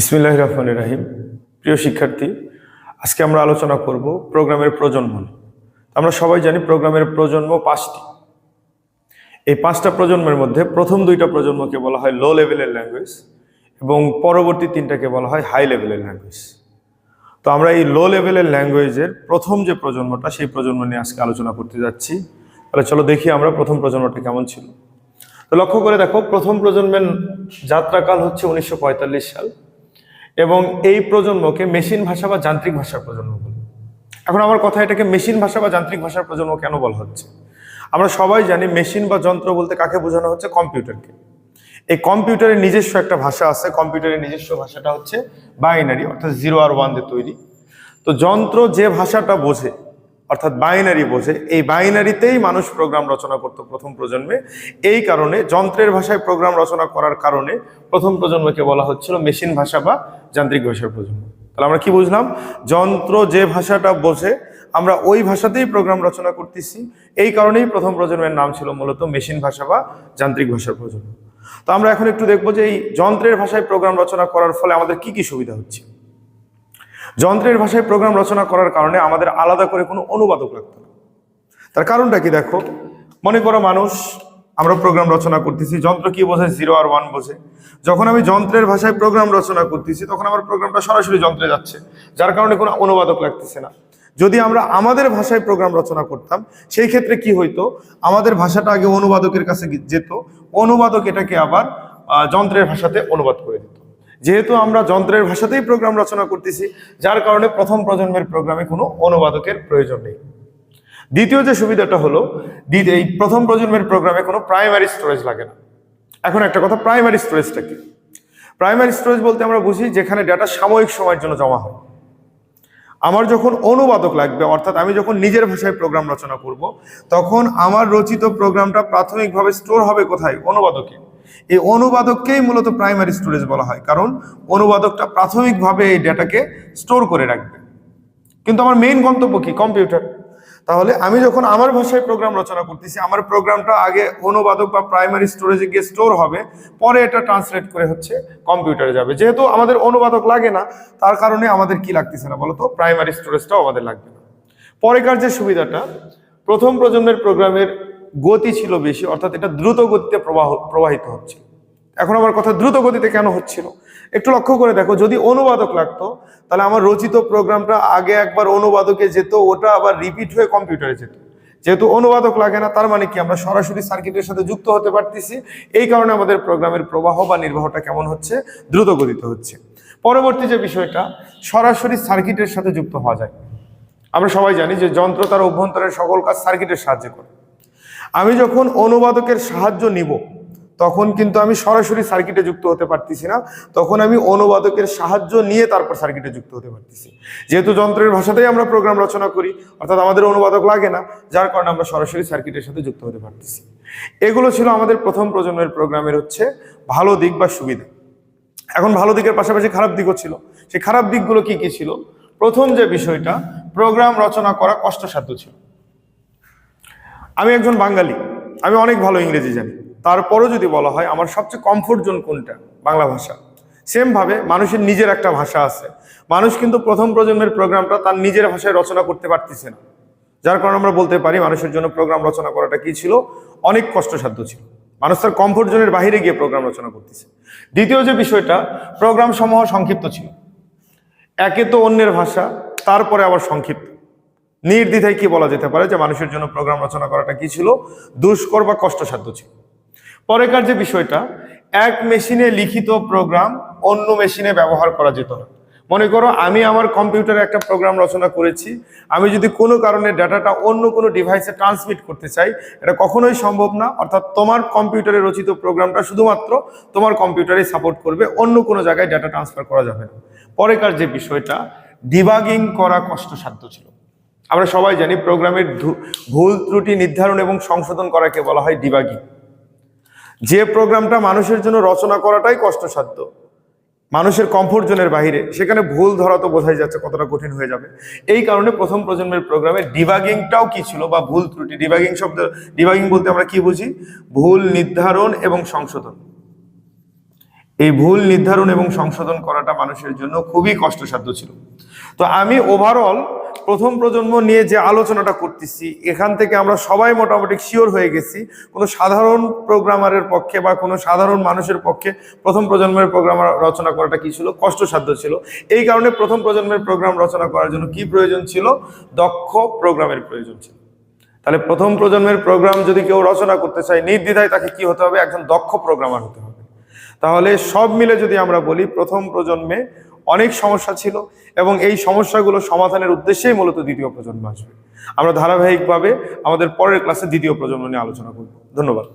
ইসমিল্লাহ রহমান রাহিম। প্রিয় শিক্ষার্থী, আজকে আমরা আলোচনা করব প্রোগ্রামের প্রজন্ম। আমরা সবাই জানি প্রোগ্রামের প্রজন্ম পাঁচটি। এই পাঁচটা প্রজন্মের মধ্যে প্রথম দুইটা প্রজন্মকে বলা হয় লো লেভেলের ল্যাঙ্গুয়েজ এবং পরবর্তী তিনটাকে বলা হয় হাই লেভেলের ল্যাঙ্গুয়েজ তো আমরা এই লো লেভেলের ল্যাঙ্গুয়েজের প্রথম যে প্রজন্মটা, সেই প্রজন্ম নিয়ে আজকে আলোচনা করতে যাচ্ছি। তাহলে চলো দেখি আমরা প্রথম প্রজন্মটা কেমন ছিল। তো লক্ষ্য করে দেখো, প্রথম প্রজন্মের যাত্রাকাল হচ্ছে উনিশশো পঁয়তাল্লিশ সাল এবং এই প্রজন্মকে মেশিন ভাষা বা যান্ত্রিক ভাষার প্রজন্ম বলে। এখন আমার কথা এটাকে মেশিন ভাষা বা যান্ত্রিক ভাষার প্রজন্ম কেন বলা হচ্ছে? আমরা সবাই জানি মেশিন বা যন্ত্র বলতে কাকে বোঝানো হচ্ছে? কম্পিউটারকে। এই কম্পিউটারের নিজস্ব একটা ভাষা আছে, কম্পিউটারের নিজস্ব ভাষাটা হচ্ছে বাইনারি, অর্থাৎ জিরো আর ওয়ান দিয়ে তৈরি। তো যন্ত্র যে ভাষাটা বোঝে অর্থাৎ বাইনারি বোঝে। এই বাইনারিতেই মানুষ প্রোগ্রাম রচনা করতো প্রথম প্রজন্মে। এই কারণে যন্ত্রের ভাষায় প্রোগ্রাম রচনা করার কারণে প্রথম প্রজন্মকে বলা হচ্ছিল মেশিন ভাষা বা যান্ত্রিক ভাষার প্রজন্ম। তাহলে আমরা কি বুঝলাম? যন্ত্র যে ভাষাটা বোঝে, আমরা ওই ভাষাতেই প্রোগ্রাম রচনা করতেছি। এই কারণেই প্রথম প্রজন্মের নাম ছিল মূলত মেশিন ভাষা বা যান্ত্রিক ভাষার প্রজন্ম। তো আমরা এখন একটু দেখব যে এই যন্ত্রের ভাষায় প্রোগ্রাম রচনা করার ফলে আমাদের কি কি সুবিধা হচ্ছে। যন্ত্রের ভাষায় প্রোগ্রাম রচনা করার কারণে আমাদের আলাদা করে কোনো অনুবাদক লাগতো না। তার কারণটা কি দেখো? মনে করো মানুষ, আমরা প্রোগ্রাম রচনা করতেছি, যন্ত্র কি বোঝে? জিরো আর ওয়ান বোঝে। যখন আমি যন্ত্রের ভাষায় প্রোগ্রাম রচনা করতেছি, তখন আমার প্রোগ্রামটা সরাসরি যন্ত্রে যাচ্ছে, যার কারণে কোনো অনুবাদক লাগতেছে না। যদি আমরা আমাদের ভাষায় প্রোগ্রাম রচনা করতাম, সেই ক্ষেত্রে কি হইতো? আমাদের ভাষাটা আগে অনুবাদকের কাছে যেত, অনুবাদক এটাকে আবার যন্ত্রের ভাষাতে অনুবাদ করে যেহেতু আমরা যন্ত্রের ভাষাতেই প্রোগ্রাম রচনা করতেছি, যার কারণে প্রথম প্রজন্মের প্রোগ্রামে কোনো অনুবাদকের প্রয়োজন নেই। দ্বিতীয় যে সুবিধাটা হলো এই প্রথম প্রজন্মের প্রোগ্রামে কোনো প্রাইমারি স্টোরেজ লাগে না। এখন একটা কথা প্রাইমারি স্টোরেজটা কি? প্রাইমারি স্টোরেজ বলতে আমরা বুঝি যেখানে ডাটা সাময়িক সময়ের জন্য জমা হয়। আমার যখন অনুবাদক লাগবে, অর্থাৎ আমি যখন নিজের ভাষায় প্রোগ্রাম রচনা করব, তখন আমার রচিত প্রোগ্রামটা প্রাথমিকভাবে স্টোর হবে কোথায়? অনুবাদকে এই অনুবাদককেই মূলত প্রাইমারি স্টোরেজ বলা হয়। কারণ অনুবাদকটা প্রাথমিকভাবে এই ডেটাকে স্টোর করে রাখবে। কিন্তু আমার মেইন গন্তব্য কি? কম্পিউটার তাহলে আমি যখন আমার ভাষায় প্রোগ্রাম রচনা করতেছি, আমার প্রোগ্রামটা আগে অনুবাদক বা প্রাইমারি স্টোরেজে গিয়ে স্টোর হবে, পরে এটা ট্রান্সলেট করে হচ্ছে কম্পিউটারে যাবে। যেহেতু আমাদের অনুবাদক লাগে না, তার কারণে আমাদের কি লাগতেছে না বলতো? প্রাইমারি স্টোরেজটাও আমাদের লাগবে না। পরেকার যে সুবিধাটা, প্রথম প্রজন্মের প্রোগ্রামের গতি ছিল বেশি, অর্থাৎ এটা দ্রুত গতিতে প্রবাহ, প্রবাহিত হচ্ছে। এখন আমার কথা দ্রুত গতিতে কেন হচ্ছিল? একটু লক্ষ্য করে দেখো, যদি অনুবাদক লাগতো, তাহলে আমার রচিত প্রোগ্রামটা আগে একবার অনুবাদকে যেত, ওটা আবার রিপিট হয়ে কম্পিউটারে যেত। যেহেতু অনুবাদক লাগে না, তার মানে কি, আমরা সরাসরি সার্কিটের সাথে যুক্ত হতে পারতেছি, এই কারণে আমাদের প্রোগ্রামের প্রবাহ বা নির্বাহটা কেমন হচ্ছে? দ্রুত গতিতে হচ্ছে। পরবর্তী যে বিষয়টা, সরাসরি সার্কিটের সাথে যুক্ত হওয়া যায়। আমরা সবাই জানি যে যন্ত্র তার অভ্যন্তরের সকল কাজ সার্কিটের সাহায্যে করে। আমি যখন অনুবাদকের সাহায্য নিব, তখন কিন্তু আমি সরাসরি সার্কিটে যুক্ত হতে পারতেছি না। তখন আমি অনুবাদকের সাহায্য নিয়ে তারপর সার্কিটে যুক্ত হতে পারতেছি। যেহেতু যন্ত্রের ভাষাতেই আমরা প্রোগ্রাম রচনা করি, অর্থাৎ আমাদের অনুবাদক লাগে না, যার কারণে আমরা সরাসরি সার্কিটের সাথে যুক্ত হতে পারতেছি। এগুলো ছিল আমাদের প্রথম প্রজন্মের প্রোগ্রামের হচ্ছে ভালো দিক বা সুবিধা। এখন ভালো দিকের পাশাপাশি খারাপ দিকও ছিল। সেই খারাপ দিকগুলো কি কি ছিল? প্রথম যে বিষয়টা প্রোগ্রাম রচনা করা কষ্টসাধ্য ছিল। আমি একজন বাঙালি, আমি অনেক ভালো ইংরেজি জানি। তারপরও যদি বলা হয়, আমার সবচেয়ে কমফোর্ট জোন কোনটা? বাংলা ভাষা। সেম ভাবে মানুষের নিজের একটা ভাষা আছে। মানুষ কিন্তু প্রথম প্রজন্মের প্রোগ্রামটা তার নিজের ভাষায় রচনা করতে পারতেছে না। যার কারণে আমরা বলতে পারি, মানুষের জন্য প্রোগ্রাম রচনা করাটা কি ছিল? অনেক কষ্টসাধ্য ছিল। মানুষ তার কমফোর্ট জোনের বাইরে গিয়ে প্রোগ্রাম রচনা করতেছে। দ্বিতীয় যে বিষয়টা, প্রোগ্রাম সমূহ সংক্ষিপ্ত ছিল। একে তো অন্যের ভাষা, তারপরে আবার সংক্ষিপ্ত। নির্দ্বিধায় কি বলা যেতে পারে যে মানুষের জন্য প্রোগ্রাম রচনা করাটা কি ছিল? দুষ্কর বা কষ্টসাধ্য ছিল। পরেকার যে বিষয়টা, এক মেশিনে লিখিত প্রোগ্রাম অন্য মেশিনে ব্যবহার করা যেত না। মনে করো, আমি আমার কম্পিউটারে একটা প্রোগ্রাম রচনা করেছি, আমি যদি কোনো কারণে ডাটাটা অন্য কোনো ডিভাইসে ট্রান্সমিট করতে চাই, এটা কখনোই সম্ভব না। অর্থাৎ তোমার কম্পিউটারে রচিত প্রোগ্রামটা শুধুমাত্র তোমার কম্পিউটারে সাপোর্ট করবে, অন্য কোনো জায়গায় ডাটা ট্রান্সফার করা যাবে না। পরেকার যে বিষয়টা ডিবাগিং করা কষ্টসাধ্য ছিল। আমরা সবাই জানি প্রোগ্রামের ভুল ত্রুটি নির্ধারণ এবং সংশোধন করাকে বলা হয় ডিবাগিং। যে প্রোগ্রামটা মানুষের জন্য রচনা করাটাই কষ্টসাধ্য। মানুষের কমফোর্ট জোনের বাইরে সেখানে ভুল ধরা তো বোঝাই যাচ্ছে, কতটা কঠিন হয়ে যাবে। এই কারণে প্রথম প্রজন্মের প্রোগ্রামে ডিবাগিংটাও কি ছিল বা ভুল ত্রুটি? ডিবাগিং শব্দ, ডিবাগিং বলতে আমরা কি বুঝি? ভুল নির্ধারণ এবং সংশোধন। এই ভুল নির্ধারণ এবং সংশোধন করাটা মানুষের জন্য খুবই কষ্টসাধ্য ছিল। তো আমি ওভারঅল প্রথম প্রজন্ম নিয়ে যে আলোচনাটা করতেছি, এখান থেকে আমরা সবাই মোটামুটি শিওর হয়ে গেছি, কোনো সাধারণ প্রোগ্রামারের পক্ষে বা কোনো সাধারণ মানুষের পক্ষে প্রথম প্রজন্মের প্রোগ্রাম রচনা করাটা কি ছিল? কষ্টসাধ্য ছিল। এই কারণে প্রথম প্রজন্মের প্রোগ্রাম রচনা করার জন্য কি প্রয়োজন ছিল? দক্ষ প্রোগ্রামের প্রয়োজন ছিল। তাহলে প্রথম প্রজন্মের প্রোগ্রাম যদি কেউ রচনা করতে চায়, নির্দ্বিধায় তাকে কি হতে হবে? একজন দক্ষ প্রোগ্রামার হতে হবে। তাহলে সব মিলে যদি আমরা বলি প্রথম প্রজন্মে অনেক সমস্যা ছিল এবং এই সমস্যাগুলো সমাধানের উদ্দেশ্যেই মূলত দ্বিতীয় প্রজন্ম আসবে। আমরা ধারাবাহিকভাবে আমাদের পরের ক্লাসে দ্বিতীয় প্রজন্ম নিয়ে আলোচনা করব। ধন্যবাদ।